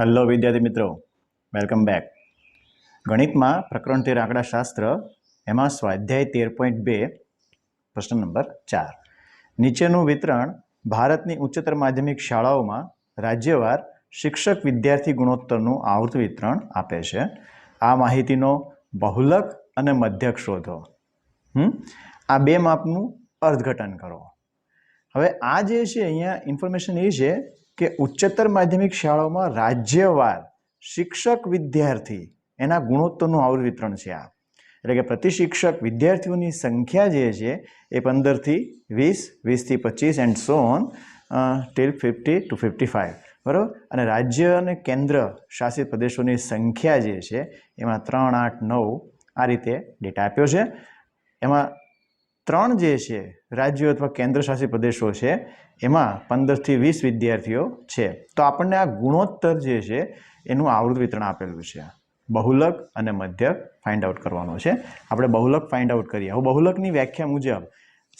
Hello વિદ્યાર્થી મિત્રો. Welcome back ગણિતમાં પ્રકરણ તેર આંકડાશાસ્ત્ર એમાં સ્વાધ્યાય તેર પોઈન્ટ બે, પ્રશ્ન નંબર ચાર. નીચેનું વિતરણ ભારતની ઉચ્ચતર માધ્યમિક શાળાઓમાં રાજ્યવાર શિક્ષક વિદ્યાર્થી ગુણોત્તરનું આવૃત વિતરણ આપે છે. આ માહિતીનો બહુલક અને મધ્યક શોધો. આ બે માપનું અર્થઘટન કરો. હવે આ જે છે, અહીંયા ઇન્ફોર્મેશન એ છે કે ઉચ્ચતર માધ્યમિક શાળાઓમાં રાજ્યવાર શિક્ષક વિદ્યાર્થી એના ગુણોત્તરનું આવૃત વિતરણ છે આ. એટલે કે પ્રતિ શિક્ષક વિદ્યાર્થીઓની સંખ્યા જે છે એ પંદરથી વીસ, વીસથી પચીસ and so on till fifty to fifty five બરાબર? અને રાજ્ય અને કેન્દ્ર શાસિત પ્રદેશોની સંખ્યા જે છે એમાં ત્રણ, આઠ, નવ આ રીતે ડેટા આપ્યો છે. એમાં ત્રણ જે છે, રાજ્યો અથવા કેન્દ્રશાસિત પ્રદેશો છે, એમાં પંદરથી વીસ વિદ્યાર્થીઓ છે. તો આપણને આ ગુણોત્તર જે છે, એનું આવૃત વિતરણ આપેલું છે. બહુલક અને મધ્યક ફાઇન્ડ આઉટ કરવાનો છે. આપણે બહુલક ફાઇન્ડ આઉટ કરીએ. હવે બહુલકની વ્યાખ્યા મુજબ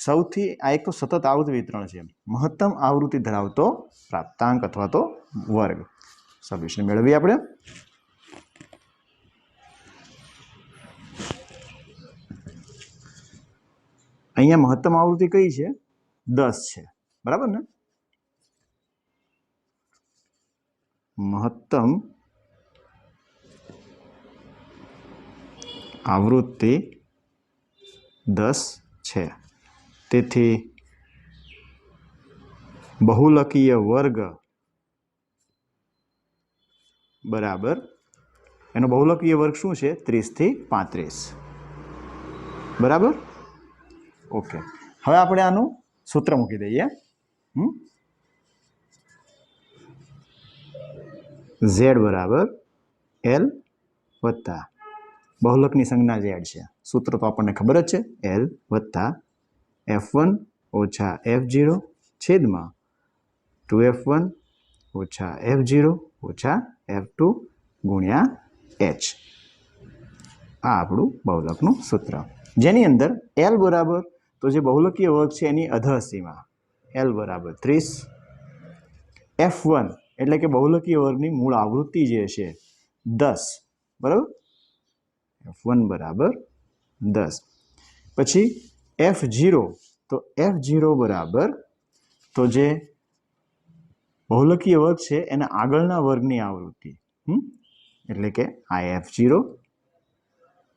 સૌથી આ એક તો સતત આવૃત વિતરણ છે. મહત્તમ આવૃત્તિ ધરાવતો પ્રાપ્તાંક અથવા તો વર્ગ. સોલ્યુશન મેળવીએ આપણે. અહીંયા મહત્તમ આવૃત્તિ કઈ છે? દસ છે. બરાબર ને? મહત્તમ આવૃત્તિ દસ છે. તેથી બહુલકીય વર્ગ બરાબર. એનો બહુલકીય વર્ગ શું છે? ત્રીસથી પાંત્રીસ. બરાબર? ઓકે. હવે આપણે આનું સૂત્ર મૂકી દઈએ. ઝેડ બરાબર એલ વત્તા. બહુલકની સંજ્ઞા ઝેડ છે. સૂત્ર તો આપણને ખબર જ છે. એલ વત્તા એફ વન ઓછા એફ જીરો છેદમાં ટુ એફ વન ઓછા એફ જીરો ઓછા એફ ટુ ગુણ્યા એચ. આ આપણું બહુલકનું સૂત્ર. જેની અંદર એલ બરાબર તો જે બહુલકીય વર્ગ છે એની અધસીમા. એલ બરાબર ત્રીસ. એફ વન એટલે કે બહુલકીય વર્ગની મૂળ આવૃત્તિ જે છે દસ. બરાબર? એફ વન બરાબર દસ. પછી એફ જીરો તો એફ જીરો બરાબર તો જે બહુલકીય વર્ગ છે એના આગળના વર્ગની આવૃત્તિ. એટલે કે આ એફ જીરો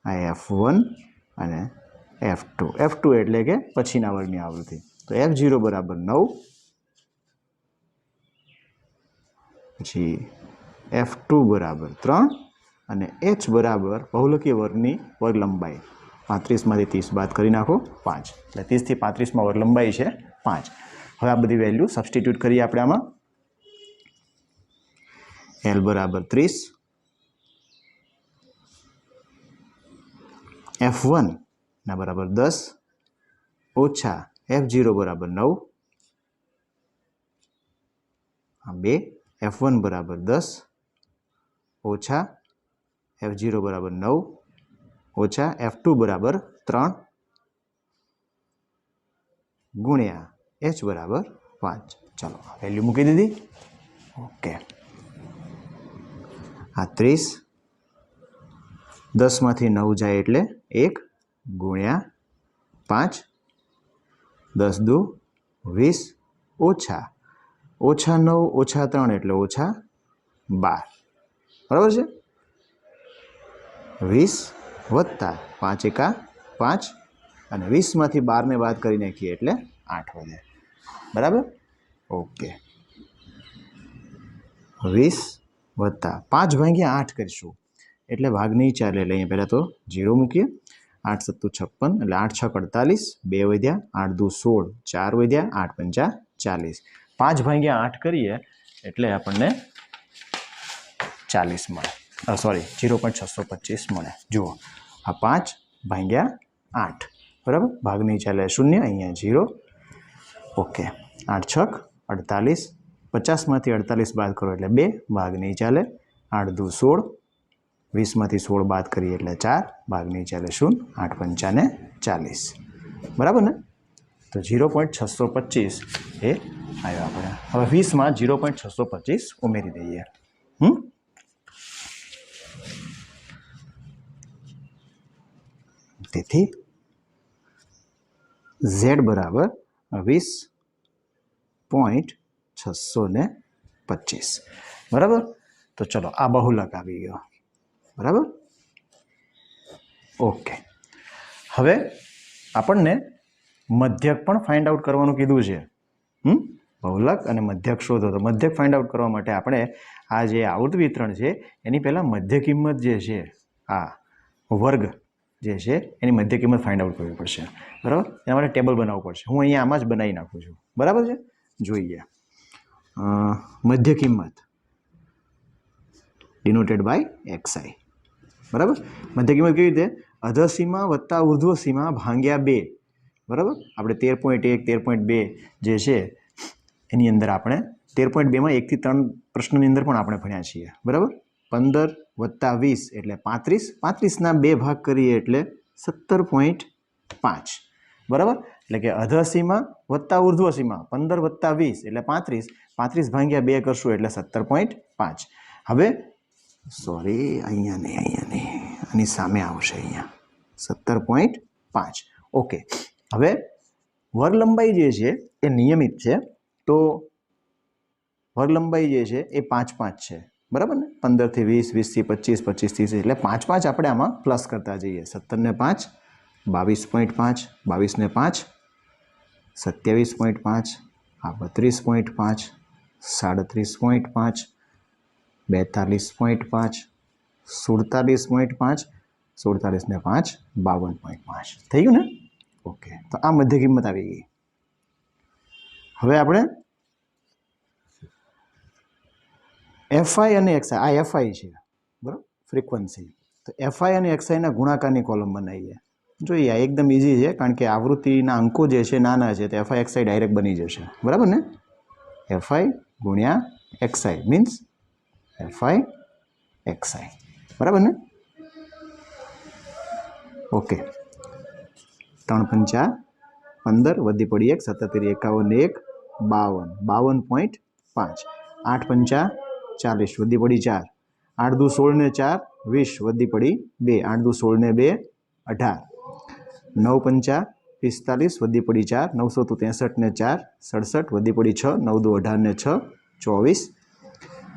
આ એફ વન અને એફ ટુ એફ ટુ એટલે કે પછીના વર્ગની આવૃત્તિ. તો એફ જીરો બરાબર નવ. પછી એફ ટુ બરાબર ત્રણ. અને એચ બરાબર બહુલકીય વર્ગની વર્ગ લંબાઈ. પાંત્રીસમાંથી ત્રીસ બાદ કરી નાખો પાંચ. એટલે ત્રીસથી પાંત્રીસમાં વર્ગ લંબાઈ છે પાંચ. હવે આ બધી વેલ્યુ સબસ્ટિટ્યૂટ કરીએ આપણે આમાં. એલ બરાબર ત્રીસ. એફ વન ના બરાબર દસ ઓછા એફ જીરો બરાબર નવ. આ બે એફ વન બરાબર દસ ઓછા એફ જીરો બરાબર નવ ઓછા એફ ટુ બરાબર ત્રણ ગુણ્યા એચ બરાબર પાંચ. ચાલો વેલ્યુ મૂકી દીધી. ઓકે આ ત્રીસ દસમાંથી નવ જાય એટલે એક ગુણ્યા પાંચ. દસ દુ વીસ ઓછા. ઓછા નવ, ઓછા ત્રણ એટલે ઓછા બાર. બરાબર છે? વીસ વત્તા પાંચ એકા પાંચ અને વીસમાંથી બારને બાદ કરી નાખીએ એટલે આઠ વધે. બરાબર? ઓકે. વીસ વત્તા પાંચ ભાગ્યા આઠ કરીશું. એટલે ભાગ નહીં ચાલે એટલે અહીંયા પહેલાં તો જીરો મૂકીએ. આઠ સત્તુ છપ્પન એટલે આઠ છ અડતાલીસ, બે વધ્યા આઠ દુ સોળ, ચાર વધ્યા આઠ પંચા ચાલીસ. પાંચ ભાગ્યા આઠ કરીએ એટલે આપણને ચાલીસ મળે. સોરી જીરો પોઈન્ટ છસો પચીસ મળે. જુઓ, આ પાંચ ભાગ્યા આઠ. બરાબર? ભાગ નહીં ચાલે શૂન્ય, અહીંયા જીરો. ઓકે આઠ છક, અડતાલીસ. પચાસમાંથી અડતાલીસ બાદ કરો એટલે બે. ભાગ નહીં ચાલે આઠ દુ સોળ वीस में सोल बात करिए चार भागनी चले शून्य आठ पंचाने चालीस बराबर ने तो ज़ीरो पॉइंट छसो पच्चीस ये आया आप हमें वीस में ज़ीरो पॉइंट छसो पच्चीस उमरी दी है हम्म झेड बराबर वीस पॉइंट छसो ने पच्चीस बराबर तो चलो आ बहुलक आ गया બરાબર? ઓકે. હવે આપણને મધ્યક પણ ફાઇન્ડ આઉટ કરવાનું કીધું છે. હમ? બહુલક અને મધ્યક શોધો. તો મધ્યક ફાઇન્ડ આઉટ કરવા માટે આપણે આ જે આવૃત વિતરણ છે, એની પહેલાં મધ્ય કિંમત જે છે, આ વર્ગ જે છે, એની મધ્ય કિંમત ફાઇન્ડ આઉટ કરવી પડશે. બરાબર? એના માટે ટેબલ બનાવવું પડશે. હું અહીંયા આમાં જ બનાવી નાખું છું. બરાબર છે? જોઈએ મધ્ય કિંમત. ડિનોટેડ બાય એક્સઆઈ બરાબર? મધ્ય કિંમત કેવી રીતે? અધસીમા વત્તા ઉર્ધ્વસીમા ભાંગ્યા બે. બરાબર? આપણે તેર પોઈન્ટ એક, તેર પોઈન્ટ બે જે છે, એની અંદર આપણે તેર પોઈન્ટ બેમાં એકથી ત્રણ પ્રશ્નની અંદર પણ આપણે ભણ્યા છીએ. બરાબર? પંદર વત્તા વીસ એટલે પાંત્રીસ. પાંત્રીસના બે ભાગ કરીએ એટલે સત્તર પોઈન્ટ પાંચ. બરાબર? એટલે કે અધસીમા વત્તા ઉર્ધ્વસીમા પંદર વત્તા વીસ એટલે પાંત્રીસ. પાંત્રીસ ભાગ્યા બે કરશું એટલે સત્તર પોઈન્ટ પાંચ. હવે સોરી, અહીંયા નહીં અહીંયા નહીં. આની સામે આવશે અહીંયા. સત્તર પોઈન્ટ પાંચ. ઓકે. હવે વર લંબાઈ જે છે, એ નિયમિત છે. તો વર લંબાઈ જે છે, એ પાંચ પાંચ છે. બરાબર ને? પંદરથી વીસ વીસથી પચીસ પચીસથી ત્રીસ. એટલે પાંચ પાંચ આપણે આમાં પ્લસ કરતા જઈએ. સત્તરને પાંચ, બાવીસ પોઈન્ટ પાંચ બાવીસને પાંચ, સત્યાવીસ પોઈન્ટ પાંચ, આ બત્રીસ પોઈન્ટ પાંચ, સાડત્રીસ પોઈન્ટ પાંચ બેતાલીસ પોઈન્ટ પાંચ, સુડતાલીસ પોઈન્ટ પાંચ સુડતાલીસને પાંચ, બાવન પોઈન્ટ પાંચ. થઈ ગયું ને? ઓકે, તો આ મધ્ય કિંમત આવી ગઈ. હવે આપણે એફઆઈ અને એક્સઆઈ આ એફઆઈ છે, બરાબર? ફ્રીક્વન્સી તો એફઆઈ અને એક્સઆઈના ગુણાકારની કોલમ બનાવીએ. જોઈએ, આ એકદમ ઇઝી છે, કારણ કે આવૃત્તિના અંકો જે છે, નાના છે, તો એફઆઈ એક્સઆઈ ડાયરેક્ટ બની જશે. બરાબર ને? એફઆઈ ગુણ્યા એક્સઆઈ મીન્સ એફઆઈ એક્સઆઈ બરાબર ને? ઓકે. ત્રણ પંચા પંદર વધી પડી એક સત્તર એકાવન એક, બાવન. બાવન પોઈન્ટ પાંચ. આઠ પંચા ચાલીસ. વધી પડી ચાર. આઠ દુ સોળ ને ચાર, વીસ. વધી પડી બે. આઠ દુ સોળ ને બે, અઢાર. નવ પંચા પિસ્તાલીસ. વધી પડી ચાર. નવસો તો ત્રેસઠ ને ચાર, સડસઠ. વધી પડી છ. નવ દુ અઢાર ને છ, ચોવીસ.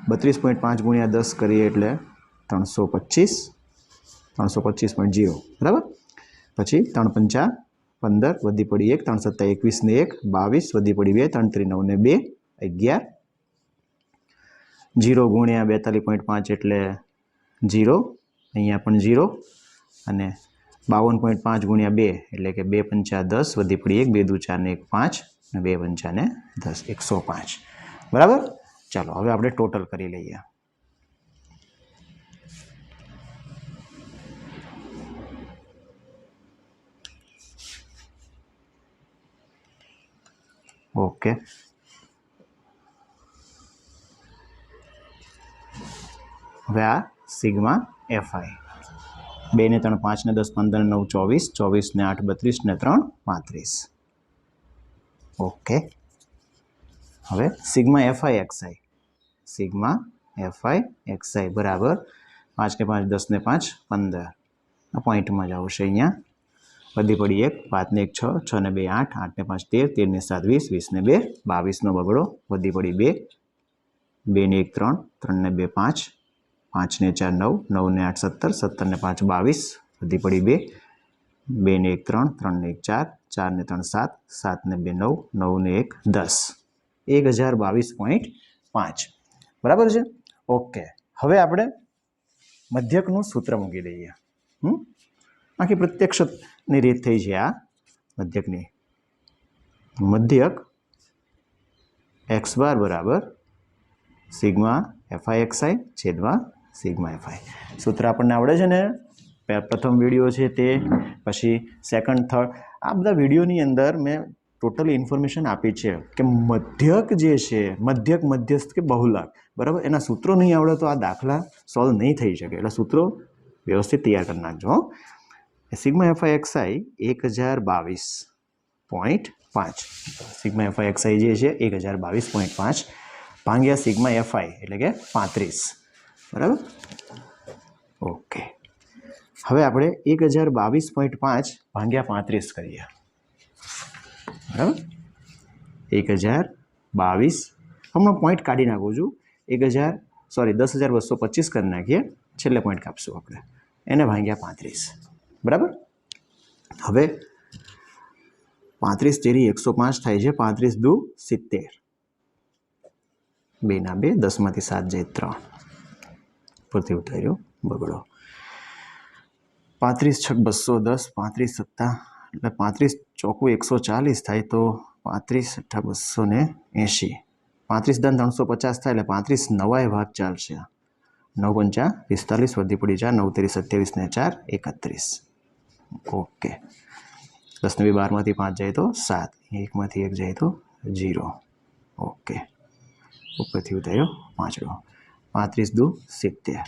બત્રીસ પોઈન્ટ પાંચ ગુણ્યા દસ કરીએ એટલે ત્રણસો પચીસ. ત્રણસો પચીસ પોઈન્ટ જીરો બરાબર? પછી ત્રણ પંચા પંદર વધી પડી એક, ત્રણ સત્તા એકવીસ ને એક, બાવીસ વધી પડી બે, ત્રણ ત્રી નવ ને બે, અગિયાર. જીરો ગુણ્યા બેતાલીસ પોઈન્ટ પાંચ એટલે જીરો અહીંયા પણ જીરો અને બાવન પોઈન્ટ પાંચ ગુણ્યા બે એટલે કે બે પંચા દસ વધી પડી એક, બે દુ ચાર ને એક પાંચ, અને બે પંચાને દસ, એકસો પાંચ. બરાબર? ચાલો, હવે આપણે ટોટલ કરી લઈએ. ઓકે. હવે આ સિગ્મા એફઆઈ. બે ને ત્રણ, પાંચ ને દસ, પંદર, નવ, ચોવીસ ચોવીસ ને આઠ, બત્રીસ ને ત્રણ, પાંત્રીસ. ઓકે. હવે sigma FI, XI. Sigma FI XI, બરાબર? પાંચ ને પાંચ, દસ ને પાંચ, પંદર. આ પોઈન્ટમાં જ આવશે અહીંયા. બધી પડી એક, પાંચ ને એક, છ છ ને બે, આઠ આઠ ને પાંચ, તેર તેર ને સાત, વીસ વીસ ને બે, બાવીસનો બગડો વધી પડી બે બે ને એક, ત્રણ ત્રણ ને બે, પાંચ પાંચ ને ચાર, નવ નવ ને આઠ, સત્તર સત્તર ને પાંચ, બાવીસ વધી પડી બે બે ને એક, ત્રણ ત્રણ ને એક, ચાર ચાર ને ત્રણ, સાત સાત ને બે, નવ નવ ને એક, દસ. એક હજાર બાવીસ પોઈન્ટ પાંચ. બરાબર છે? ઓકે. હવે આપણે મધ્યકનું સૂત્ર મૂકી દઈએ. હમ? આખી પ્રત્યક્ષની રીત થઈ છે આ મધ્યકની. મધ્યક એક્સ બાર બરાબર sigma f i x i છેદમાં સિગ્મા એફઆઈ. સૂત્ર આપણને આવડે છે ને? પ્રથમ વીડિયો છે તે, પછી સેકન્ડ, થર્ડ. આ બધા વિડીયોની અંદર મેં ટોટલી ઇન્ફોર્મેશન આપી છે કે મધ્યક જે છે, મધ્યક મધ્યસ્થ કે બહુલાક, બરાબર? એના સૂત્રો નહીં આવડે તો આ દાખલા સોલ્વ નહીં થઈ શકે. એટલે સૂત્રો વ્યવસ્થિત તૈયાર કરી નાખજો. સિગ્મા એફઆઈ એક્સઆઈ એક હજાર બાવીસ પોઈન્ટ પાંચ. સિગ્મા એફઆઈ એક્સઆઈ જે છે, એક હજાર બાવીસ પોઈન્ટ પાંચ. ભાંગ્યા સિગ્મા એફઆઈ એટલે કે પાંત્રીસ. બરાબર? ઓકે. હવે આપણે એક હજાર બાવીસ પોઈન્ટ પાંચ ભાંગ્યા પાંત્રીસ કરીએ. બરાબર? એક હજાર બાવીસ. હમણાં પોઈન્ટ કાઢી નાખું છું. એક હજાર સોરી દસ હજાર બસો પચીસ કરી નાખીએ. છેલ્લે પોઈન્ટ કાપશું આપણે. એને ભાંગ્યા પાંત્રીસ. બરાબર? હવે પાંત્રીસ તેરી એકસો પાંચ થાય છે. પાંત્રીસ દુ સિત્તેર. બેના બે, દસમાંથી સાત જાય ત્રણ. પરથી ઉતાર્યો બગડો. પાંત્રીસ છક બસો દસ, પાંત્રીસ સત્તા એટલે પાંત્રીસ ચોખ્ખું એકસો ચાલીસ થાય તો પાંત્રીસ અઠ્ઠા બસો ને એંશી. પાંત્રીસ દન ત્રણસો પચાસ થાય એટલે પાંત્રીસ નવાય ભાગ ચાલશે. નવ પંચા પિસ્તાલીસ વધી પડી ચાર નવ ત્રીસ સત્યાવીસ ને ચાર એકત્રીસ. ઓકે. દસ ને બી બારમાંથી પાંચ જાય તો સાત. એકમાંથી એક જાય તો જીરો. ઓકે. ઉપરથી ઉતાર્યો પાંચડો. પાંત્રીસ દુ સિત્તેર.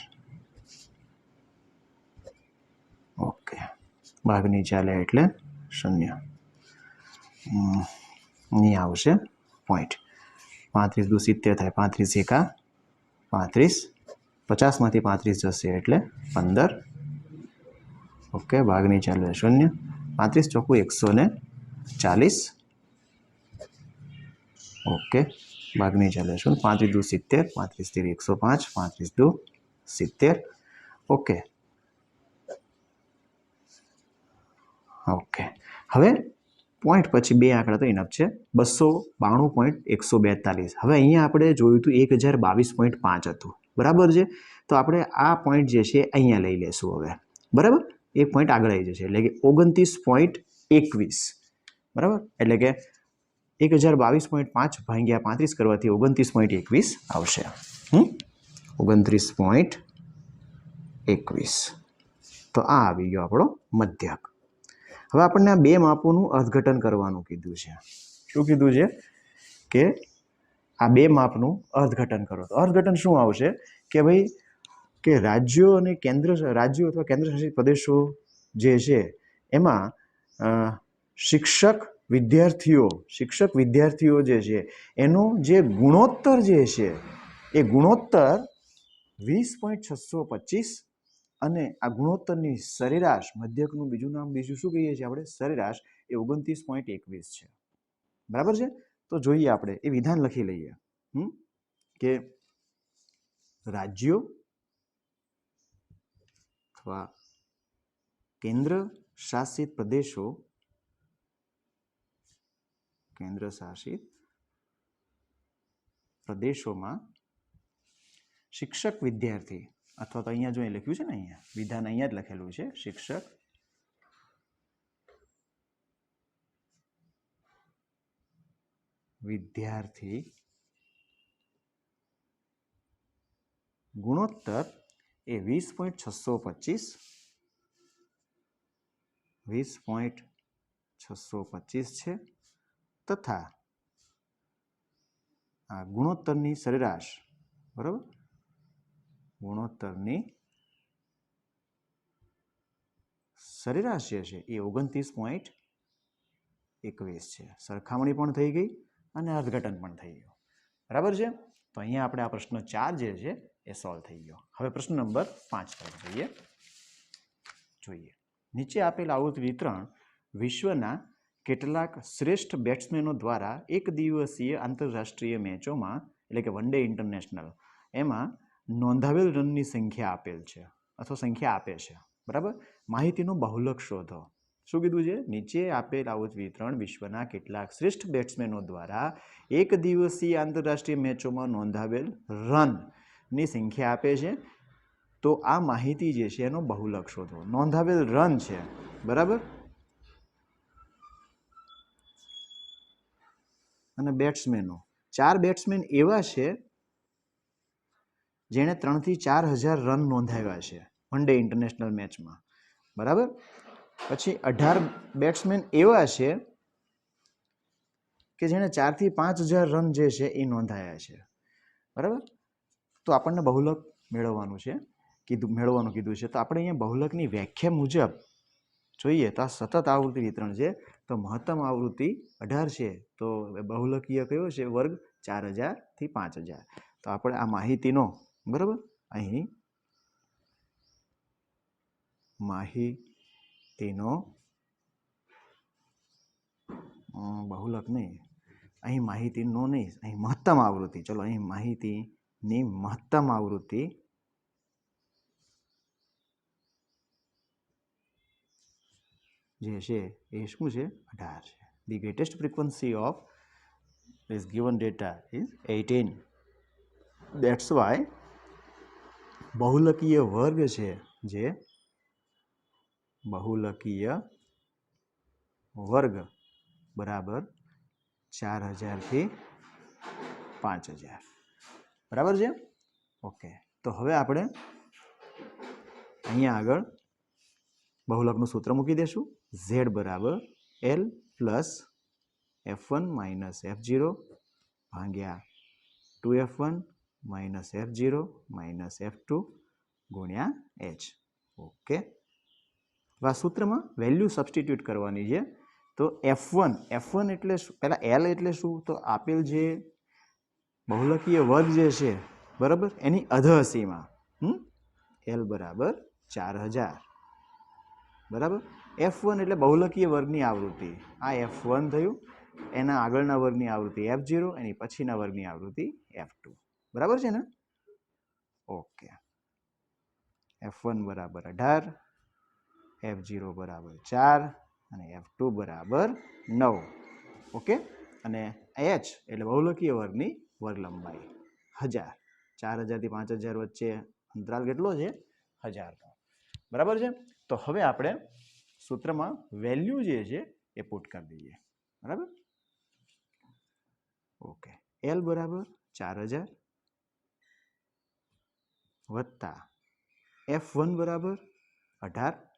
ઓકે. ભાગની ચાલે એટલે શૂન્ય હમ, અહીં આવશે પોઈન્ટ પાંત્રીસ દુ સિત્તેર થાય પાંત્રીસ એકા પાંત્રીસ પચાસમાંથી પાંત્રીસ જશે એટલે પંદર ઓકે ભાગની ચાલે શૂન્ય પાંત્રીસ ચોખ્ખું એકસો ને ચાલીસ ઓકે ભાગની ચાલે શૂન્ય પાંત્રીસ દુ સિત્તેર પાંત્રીસ તેરી એકસો પાંચ પાંત્રીસ દુ સિત્તેર ઓકે ઓકે. હવે પોઈન્ટ પછી બે આંકડા તો ઇનફ છે. બસો બાણું પોઈન્ટ એકસો બેતાલીસ. હવે અહીંયા આપણે જોયું હતું એક હજાર બાવીસ પોઈન્ટ પાંચ હતું. બરાબર છે? તો આપણે આ પોઈન્ટ જે છે અહીંયા લઈ લેશું હવે. બરાબર? એક પોઈન્ટ આગળ આવી જશે. એટલે કે ઓગણત્રીસ પોઈન્ટ એકવીસ. બરાબર? એટલે કે એક હજાર બાવીસ પોઈન્ટ પાંચ ભાંગ્યા પાંત્રીસ કરવાથી ઓગણત્રીસ પોઈન્ટ એકવીસ આવશે. ઓગણત્રીસ પોઈન્ટ એકવીસ. તો આ આવી ગયો આપણો મધ્યક. હવે આપણને આ બે માપોનું અર્થઘટન કરવાનું કીધું છે. શું કીધું છે? કે આ બે માપનું અર્થઘટન કરો. તો અર્થઘટન શું આવશે? કે ભાઈ, કે રાજ્યો અને કેન્દ્ર, રાજ્યો અથવા કેન્દ્રશાસિત પ્રદેશો જે છે, એમાં શિક્ષક વિદ્યાર્થીઓ શિક્ષક વિદ્યાર્થીઓ જે છે, એનો જે ગુણોત્તર જે છે, એ ગુણોત્તર વીસ પોઈન્ટ છસો પચીસ અને આ ગુણોત્તરની સરેરાશ, મધ્યકનું બીજું નામ બીજું શું કહીએ છીએ આપણે? સરેરાશ એ ઓગણત્રીસ પોઈન્ટ એકવીસ છે. બરાબર છે? તો જોઈએ આપણે, એ વિધાન લખી લઈએ. હમ? કે રાજ્યો અથવા કેન્દ્ર શાસિત પ્રદેશો કેન્દ્ર શાસિત પ્રદેશોમાં શિક્ષક વિદ્યાર્થી અથવા તો અહીંયા જો લખ્યું છે ને અહીંયા, વિધાન અહીંયા જ લખેલું છે, શિક્ષક. વિદ્યાર્થી. ગુણોત્તર એ વીસ પોઈન્ટ છસો પચીસ. વીસ પોઈન્ટ છસો પચીસ છે. તથા આ ગુણોત્તરની સરેરાશ, બરાબર? ગુણોત્તરની સરેરાશ જે છે એ ઓગણત્રીસ પોઈન્ટ એકવીસ છે. સરખામણી પણ થઈ ગઈ અને અર્થઘટન પણ થઈ ગયું. બરાબર છે? તો અહીંયા આપણે આ પ્રશ્ન ચાર જે છે એ સોલ્વ થઈ ગયો. હવે પ્રશ્ન નંબર પાંચ તરફ જઈએ. જોઈએ. નીચે આપેલ આવૃત્તિ વિતરણ વિશ્વના કેટલાક શ્રેષ્ઠ બેટ્સમેનો દ્વારા એક દિવસીય આંતરરાષ્ટ્રીય મેચોમાં, એટલે કે વન ડે ઇન્ટરનેશનલ એમાં નોંધાવેલ રનની સંખ્યા આપેલ છે અથવા સંખ્યા આપે છે. બરાબર? માહિતીનો બહુલક શોધો. શું કીધું છે? નીચે આપેલ આવું વિતરણ વિશ્વના કેટલાક શ્રેષ્ઠ બેટ્સમેનો દ્વારા એક દિવસીય આંતરરાષ્ટ્રીય મેચોમાં નોંધાવેલ રનની સંખ્યા આપે છે. તો આ માહિતી જે છે એનો બહુલક શોધો. નોંધાવેલ રન છે. બરાબર? અને બેટ્સમેનો. ચાર બેટ્સમેન એવા છે જેણે ત્રણથી ચાર હજાર રન નોંધાવ્યા છે વન ડે ઇન્ટરનેશનલ મેચમાં. બરાબર? પછી અઢાર બેટ્સમેન એવા છે કે જેણે ચારથી પાંચ હજાર રન જે છે એ નોંધાયા છે. બરાબર? તો આપણને બહુલક મેળવવાનું છે. કીધું, મેળવવાનું કીધું છે. તો આપણે અહીંયા બહુલકની વ્યાખ્યા મુજબ જોઈએ તો આ સતત આવૃત્તિ વિતરણ છે. તો મહત્તમ આવૃત્તિ અઢાર છે. તો બહુલકીય કયો છે? વર્ગ ચાર હજારથી પાંચ હજાર. તો આપણે આ માહિતીનો બરાબર? અહીં માહિતીનો બહુલક નહીં. અહીં માહિતીનો નહીં. અહીં મહત્તમ આવૃત્તિ. ચલો, અહીં માહિતીની મહત્તમ આવૃત્તિ. જે છે એ શું છે? અઢાર છે. The greatest frequency of this given data is 18 that's why બહુલકીય વર્ગ છે જે બહુલકીય વર્ગ. બરાબર ચાર હજારથી પાંચ હજાર. બરાબર છે? ઓકે તો હવે આપણે અહીંયા આગળ બહુલકનું સૂત્ર મૂકી દેશું. ઝેડ બરાબર L plus F one minus F zero ભાગ્યા two F one minus F zero minus F two ગુણ્યા એચ. ઓકે? આ સૂત્રમાં વેલ્યુ સબસ્ટિટ્યૂટ કરવાની છે. તો એફ વન એફ વન એટલે શું? પહેલાં એલ એટલે શું? તો આપેલ જે બહુલકીય વર્ગ જે છે, બરાબર? એની અધહસીમાં હમ? એલ બરાબર ચાર હજાર બરાબર? એફ વન એટલે બહુલકીય વર્ગની આવૃત્તિ. આ એફ વન થયું. એના આગળના વર્ગની આવૃત્તિ એફ ઝીરો એની પછીના વર્ગની આવૃત્તિ એફ ટુ. બરાબર છે ને? ઓકે. એફ વન બરાબર અઢાર એફ ઝીરો બરાબર ચાર અને એફ ટુ બરાબર નવ. ઓકે? અને એચ એટલે બહુલકીય વર્ગની વર્ગ લંબાઈ હજાર. ચાર હજારથી પાંચ હજાર વચ્ચે અંતરાલ કેટલો છે? હજારનો બરાબર છે? તો હવે આપણે સૂત્રમાં વેલ્યુ જે છે એ પુટ કરી દઈએ. બરાબર? ઓકે. એલ બરાબર ચાર હજાર. વત્તા એફ વન બરાબર અઢાર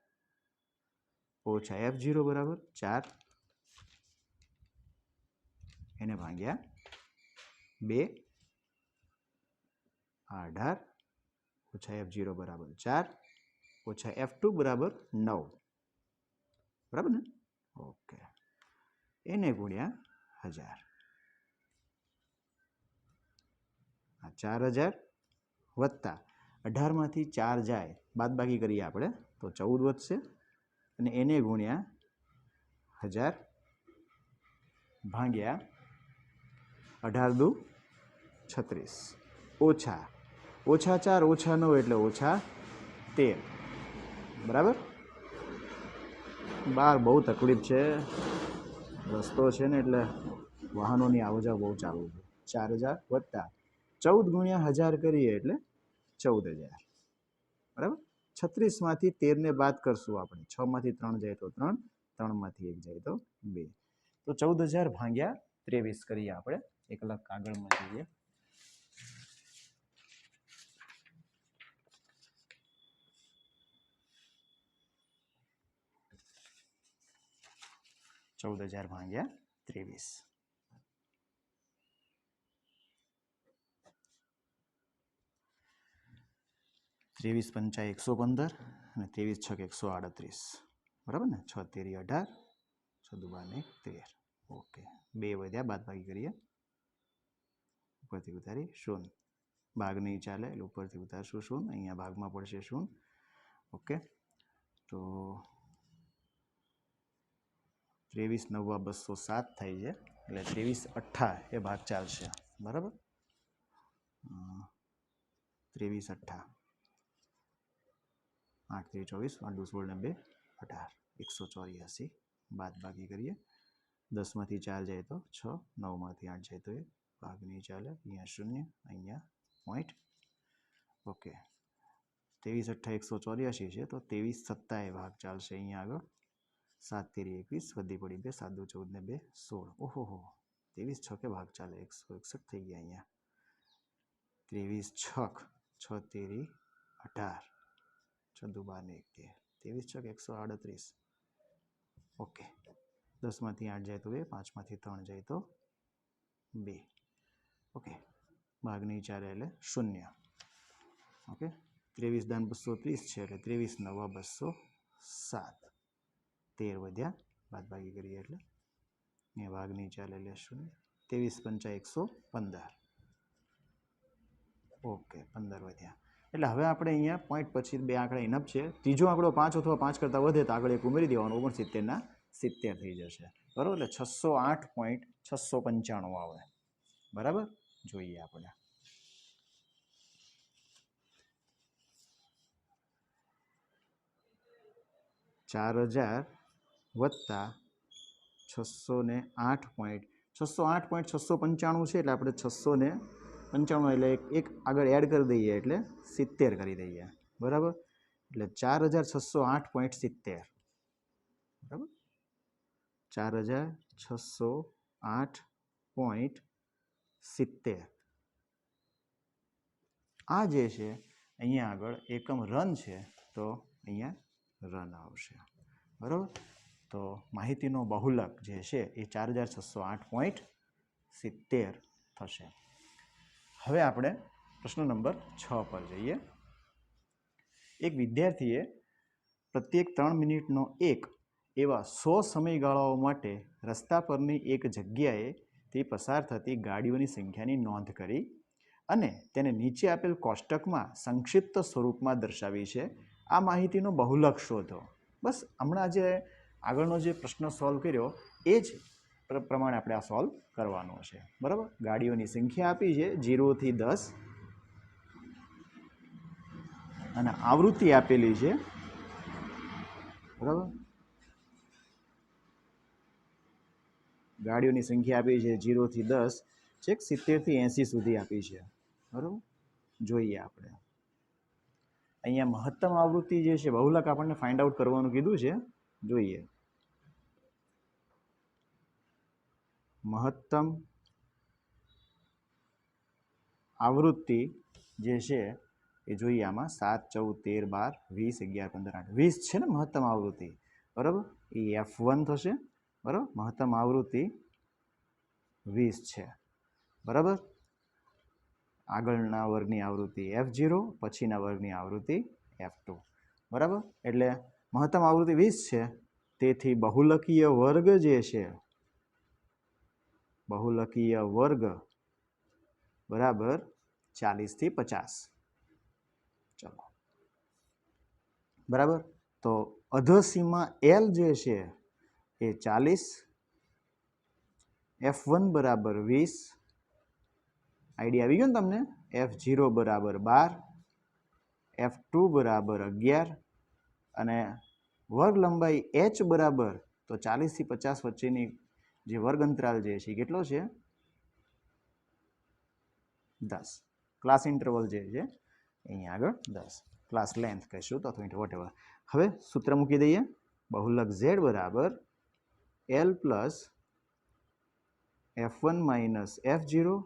ઓછા એફ ઝીરો બરાબર ચાર. એને ભાગ્યા બે. આ અઢાર ઓછા એફ ઝીરો બરાબર ચાર. ઓછા એફ ટુ બરાબર નવ. બરાબર ને? ઓકે. એને ગુણ્યા હજાર. આ ચાર હજાર વત્તા અઢારમાંથી ચાર જાય, બાદબાકી કરીએ આપણે, તો ચૌદ વધશે અને એને ગુણ્યા હજાર ભાંગ્યા અઢાર દુ છત્રીસ. ઓછા ઓછા ચાર, ઓછા નવ એટલે ઓછા તેર. બરાબર? બહાર બહુ તકલીફ છે. રસ્તો છે ને એટલે વાહનોની આવજા બહુ ચાલુ છે. ચાર હજાર વત્તા ચૌદ ગુણ્યા હજાર કરીએ એટલે ચૌદ હજાર બરાબર? છત્રીસમાંથી તેરને બાદ કરશું આપણે. છમાંથી ત્રણ જાય તો ત્રણ, ત્રણમાંથી એક જાય તો બે. તો ચૌદ હજાર ભાગ્યા ત્રેવીસ કરીએ આપણે. એક લાખ કાગળમાં જઈએ. ચૌદ હજાર ભાગ્યા ત્રેવીસ. ત્રેવીસ પંચા એકસો પંદર અને ત્રેવીસ છક એકસો આડત્રીસ. બરાબર ને? છ, તેરી, અઢાર. છ દુબાને તેર. ઓકે. બે વધ્યા બાદ બાકી કરીએ. ઉપરથી ઉતારી, શૂન. ભાગ નહીં ચાલે, એટલે ઉપરથી ઉતારશું શૂન. અહીંયા ભાગમાં પડશે શૂન. ઓકે. તો ત્રેવીસ નવ્વા બસો સાત થાય છે. એટલે ત્રેવીસ અઠ્ઠા એ ભાગ ચાલશે. બરાબર? ત્રેવીસ અઠ્ઠા. આઠ ત્રી ચોવીસ પાંચ સોળ ને બે અઢાર, એકસો ચોર્યાસી. બાદ બાકી કરીએ. દસમાંથી ચાર જાય તો છ, નવમાંથી આઠ જાય તો એક ભાગ નહીં ચાલે અહીંયા શૂન્ય, અહીંયા પોઈન્ટ. ઓકે ત્રેવીસ અઠ્ઠા એકસો ચોર્યાસી છે, તો ત્રેવીસ સત્તા એ ભાગ ચાલશે અહીંયા આગળ. સાત તેરી એકવીસ, વધી પડી બે, સાત દુ ચૌદ ને બે, સોળ. ઓહો હો. ત્રેવીસ છકે ભાગ ચાલે? એકસો એકસઠ થઈ ગયા અહીંયા. ત્રેવીસ છક છ તેરી અઢાર. ચૌદ બાર ને એક. તેર ત્રેવીસ છક એકસો આડત્રીસ. ઓકે. દસમાંથી આઠ જાય તો બે, પાંચમાંથી ત્રણ જાય તો બે. ઓકે. ભાગની ચાલે એટલે શૂન્ય. ઓકે. ત્રેવીસ દાન બસો ત્રીસ છે એટલે ત્રેવીસ નવા બસો સાત. તેર વધ્યા બાદ બાકી કરીએ એટલે એ ભાગની ચાલે એટલે શૂન્ય. ત્રેવીસ પંચા એકસો પંદર. ઓકે, પંદર વધ્યા. એટલે હવે આપણે અહીંયા પોઈન્ટ પછી બે આંકડા ઇનફ છે. ત્રીજો આંકડો પાંચ અથવા પાંચ કરતાં વધે તો આગળ એક ઉમેરી દેવાનો, ઓગણસિત્તેરના સિત્તેર થઈ જશે. બરાબર? એટલે છસો આઠ પોઈન્ટ છસો પંચાણું આવે. બરાબર? જોઈએ આપણે. ચાર હજાર વત્તા છસો આઠ પોઈન્ટ છસો આઠ પોઈન્ટ છસો પંચાણું છે એટલે આપણે છસો પંચાણું એટલે એક આગળ એડ કરી દઈએ એટલે સિત્તેર કરી દઈએ. બરાબર? એટલે ચાર હજાર છસો આઠ પોઈન્ટ સિત્તેર. બરાબર? ચાર હજાર છસો આઠ પોઈન્ટ સિત્તેર. આ જે છે, અહીંયા આગળ એકમ રન છે, તો અહીંયા રન આવશે. બરાબર? તો માહિતીનો બહુલક જે છે, એ ચાર હજાર છસો આઠ પોઈન્ટ સિત્તેર થશે. હવે આપણે પ્રશ્ન નંબર છ પર જઈએ. એક વિદ્યાર્થીએ પ્રત્યેક ત્રણ મિનિટનો એક એવા સો સમયગાળાઓ માટે રસ્તા પરની એક જગ્યાએ તે પસાર થતી ગાડીઓની સંખ્યાની નોંધ કરી અને તેને નીચે આપેલ કોષ્ટકમાં સંક્ષિપ્ત સ્વરૂપમાં દર્શાવી છે. આ માહિતીનો બહુલક શોધો. બસ હમણાં જે આગળનો જે પ્રશ્ન સોલ્વ કર્યો, એ જ પ્રમાણે આપણે આ સોલ્વ કરવાનો છે. બરાબર? ગાડીઓની સંખ્યા આપી છે જીરોથી દસ. અને આવૃત્તિ આપેલી છે. બરાબર? ગાડીઓની સંખ્યા આપી છે જીરોથી દસ. છેક સિત્તેરથી એંસી સુધી આપી છે. બરાબર? જોઈએ આપણે. અહીંયા મહત્તમ આવૃત્તિ જે છે, બહુલક આપણને ફાઇન્ડ આઉટ કરવાનું કીધું છે. જોઈએ. મહત્તમ આવૃત્તિ જે છે એ જોઈએ આમાં સાત, ચૌદ, તેર, બાર, વીસ, અગિયાર, પંદર, આઠ. વીસ છે ને મહત્તમ આવૃત્તિ. બરાબર? એ એફ વન થશે. બરાબર? મહત્તમ આવૃત્તિ વીસ છે. બરાબર? આગળના વર્ગની આવૃત્તિ એફ ઝીરો પછીના વર્ગની આવૃત્તિ એફ ટુ બરાબર? એટલે મહત્તમ આવૃત્તિ વીસ છે. તેથી બહુલકીય વર્ગ જે છે બહુલકીય વર્ગ બરાબર ચાલીસથી પચાસ. ચલો. બરાબર? તો અધસીમા એલ જે છે એ ચાલીસ, એફ વન બરાબર વીસ. આઈડિયા આવી ગયો ને તમને? એફ ઝીરો બરાબર બાર, એફ ટુ બરાબર અગિયાર અને વર્ગ લંબાઈ એચ બરાબર તો ચાલીસથી પચાસ વચ્ચેની જે વર્ગ અંતરાલ જે છે કેટલો છે? દસ. ક્લાસ ઇન્ટરવલ જે છે, અહીંયા આગળ દસ. ક્લાસ લેન્થ કહીશું તો વોટ એવર હવે સૂત્ર મૂકી દઈએ. બહુલક ઝેડ બરાબર L plus F one minus F zero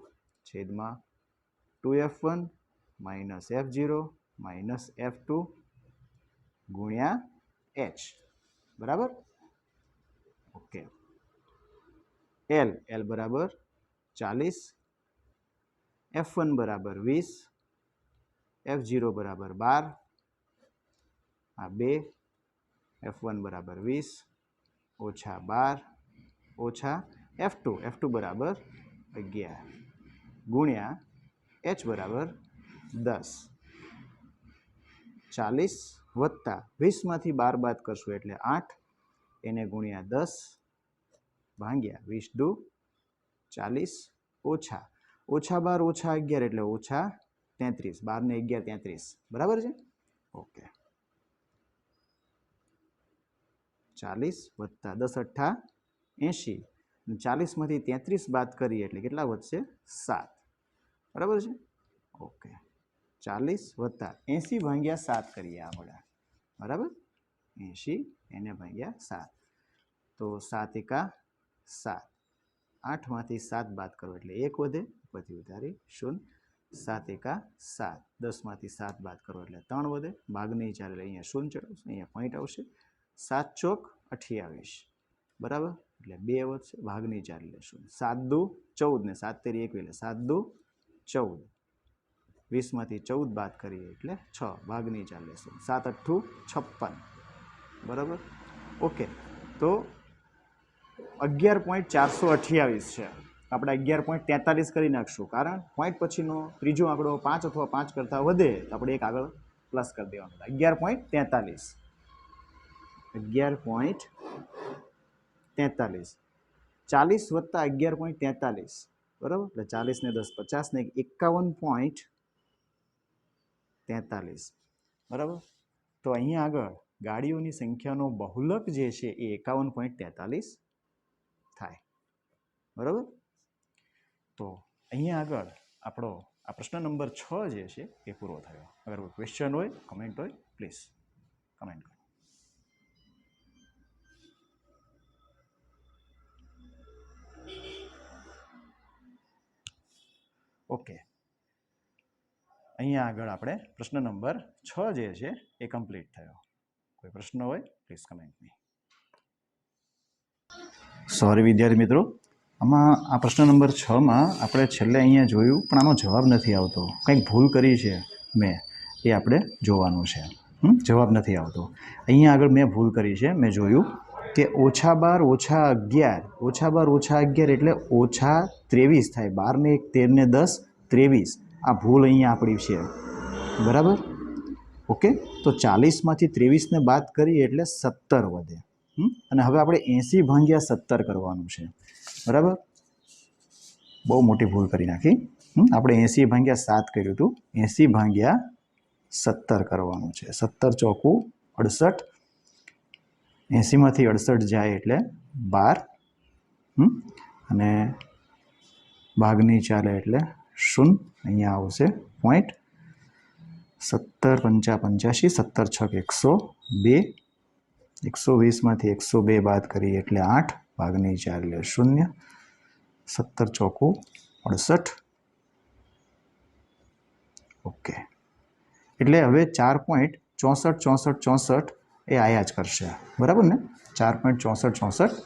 છેદમાં two F one minus F zero minus F two ગુણ્યા એચ બરાબર? ઓકે એલ એલ બરાબર ચાલીસ એફ વન બરાબર વીસ એફ ઝીરો બરાબર બાર, આ બે એફ વન બરાબર વીસ, ઓછા બાર, ઓછા એફ ટુ એફ ટુ બરાબર અગિયાર, ગુણ્યા એચ બરાબર દસ, ચાલીસ વત્તા વીસમાંથી બાર બાદ કરશું એટલે આઠ, એને ગુણ્યા દસ ભાંગ્યા. વીસ દુ ચાલીસ ઓછા. ઓછા બાર, ઓછા અગિયાર એટલે ઓછા તેત્રીસ. બાર ને અગિયાર, તેત્રીસ. બરાબર છે? ઓકે. ચાલીસ વત્તા દસ અઠ્ઠા એંશી. ચાલીસમાંથી તેત્રીસ બાદ કરીએ એટલે કેટલા વધશે? સાત. બરાબર છે? ઓકે. ચાલીસ વત્તા એંસી ભાગ્યા સાત કરીએ આપણે. બરાબર? એંશી એને ભાગ્યા સાત. તો સાત એકા સાત. આઠમાંથી સાત બાદ કરો એટલે એક વધે, પછી ઉધારી શૂન્ય. સાત એકા સાત. દસમાંથી સાત બાદ કરો એટલે ત્રણ વધે. ભાગ નહીં ચાલે એટલે અહીંયા શૂન્ય ચડાવશે અહીંયા પોઈન્ટ આવશે. સાત ચોક અઠ્યાવીસ. બરાબર? એટલે બે વધશે ભાગ નહીં ચાલે શૂન્ય. સાત દુ ચૌદ ને સાત તેરી એકવી એટલે સાત દુ ચૌદ. વીસમાંથી ચૌદ બાદ કરીએ એટલે છ ભાગ નહીં ચાલે શૂન્ય. સાત અઠ્ઠું છપ્પન. બરાબર? ઓકે. તો અગિયાર પોઈન્ટ ચારસો અઠ્યાવીસ છે. આપણે અગિયાર પોઈન્ટ તેતાલીસ કરી નાખશું. કારણ પોઈન્ટ પછીનો ત્રીજો આંકડો પાંચ અથવા પાંચ કરતાં વધે તો આપણે એક આગળ પ્લસ કરી દેવાનું. અગિયાર પોઈન્ટ તેતાલીસ. અગિયાર પોઈન્ટ તેતાલીસ. ચાલીસ વત્તા અગિયાર પોઈન્ટ તેતાલીસ. બરાબર? એટલે ચાલીસને દસ પચાસ ને એકાવન પોઈન્ટ તેતાલીસ. બરાબર? તો અહીંયા આગળ ગાડીઓની સંખ્યાનો બહુલક જે છે એ એકાવન પોઈન્ટ તેતાલીસ. થાય. બરાબર? તો અહીંયા આગળ આપણો, આ પ્રશ્ન નંબર છ જે છે એ પૂરો થયો. અગર કોઈ ક્વેશ્ચન હોય કમેન્ટ હોય પ્લીઝ કમેન્ટ કરો. ઓકે અહીંયા આગળ આપણે પ્રશ્ન નંબર છ જે છે એ કમ્પ્લીટ થયો. કોઈ પ્રશ્ન હોય પ્લીઝ કમેન્ટ મી સોરી વિદ્યાર્થી મિત્રો. આમાં આ પ્રશ્ન નંબર છમાં આપણે છેલ્લે અહીંયા જોયું, પણ આનો જવાબ નથી આવતો. કંઈક ભૂલ કરી છે મેં, એ આપણે જોવાનું છે? જવાબ નથી આવતો. અહીંયા આગળ મેં ભૂલ કરી છે. મેં જોયું કે ઓછા બાર, ઓછા અગિયાર. ઓછા બાર, ઓછા અગિયાર એટલે ઓછા ત્રેવીસ થાય. બારને એક તેરને દસ, ત્રેવીસ. આ ભૂલ અહીંયા આપણી છે. બરાબર? ઓકે? તો ચાલીસમાંથી ત્રેવીસને બાદ કરીએ એટલે સત્તર વધે? અને હવે આપણે એંસી ભાંગ્યા સત્તર કરવાનું છે. બરાબર? બહુ મોટી ભૂલ કરી નાખી? આપણે એંસી ભાંગ્યા સાત કર્યું હતું. એંસી ભાંગ્યા સત્તર કરવાનું છે. સત્તર ચોકું અડસઠ. એંસીમાંથી અડસઠ જાય એટલે બાર? અને ભાગની ચાલે એટલે શૂન્ય. અહીંયા આવશે પોઈન્ટ સત્તર પંચા પંચ્યાસી, સત્તર છક એકસો બે. એકસો વીસમાંથી એકસો બે બાદ કરીએ એટલે આઠ, ભાગની ચાર એટલે શૂન્ય. સત્તર ચોકુ અડસઠ. ઓકે. એટલે હવે ચાર પોઈન્ટ ચોસઠ ચોસઠ ચોસઠ એ આયા જ કરશે. બરાબર ને? ચાર પોઈન્ટ ચોસઠ ચોસઠ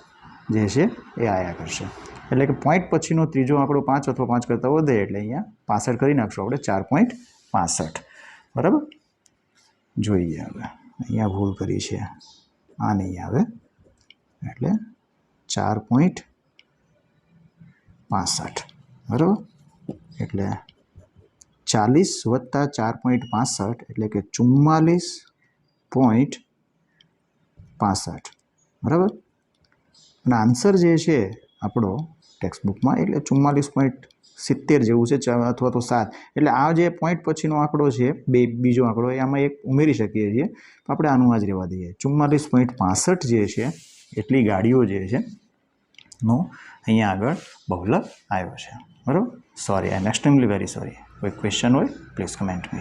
જે છે એ આયા કરશે. એટલે કે પોઈન્ટ પછીનો ત્રીજો આંકડો પાંચ અથવા પાંચ કરતાં વધે એટલે અહીંયા પાસઠ કરી નાખશું આપણે ચાર પોઈન્ટ પાસઠ. બરાબર? જોઈએ હવે. અહીંયા ભૂલ કરી છે. આ નહીં આવે. એટલે ચાર પોઈન્ટ પાસઠ. બરાબર? એટલે ચાલીસ વત્તા ચાર પોઈન્ટ પાસઠ એટલે કે ચુમ્માલીસ પોઈન્ટ પાસઠ. બરાબર? અને આન્સર જે છે આપણો ટેક્સ્ટબુકમાં એટલે ચુમ્માલીસ પોઈન્ટ સિત્તેર જેવું છે અથવા તો સાત. એટલે આ જે પોઈન્ટ પછીનો આંકડો છે, બે, બીજો આંકડો, એ આમાં એક ઉમેરી શકીએ છીએ. આપણે આનું આ જ રહેવા દઈએ. ચુમ્માલીસ પોઈન્ટ પાસઠ જે છે, એટલી ગાડીઓ જે છે, નો, અહીંયા આગળ બહુલક આવ્યો છે. બરાબર? Sorry I am extremely very sorry કોઈ ક્વેશ્ચન હોય પ્લીઝ કમેન્ટ મી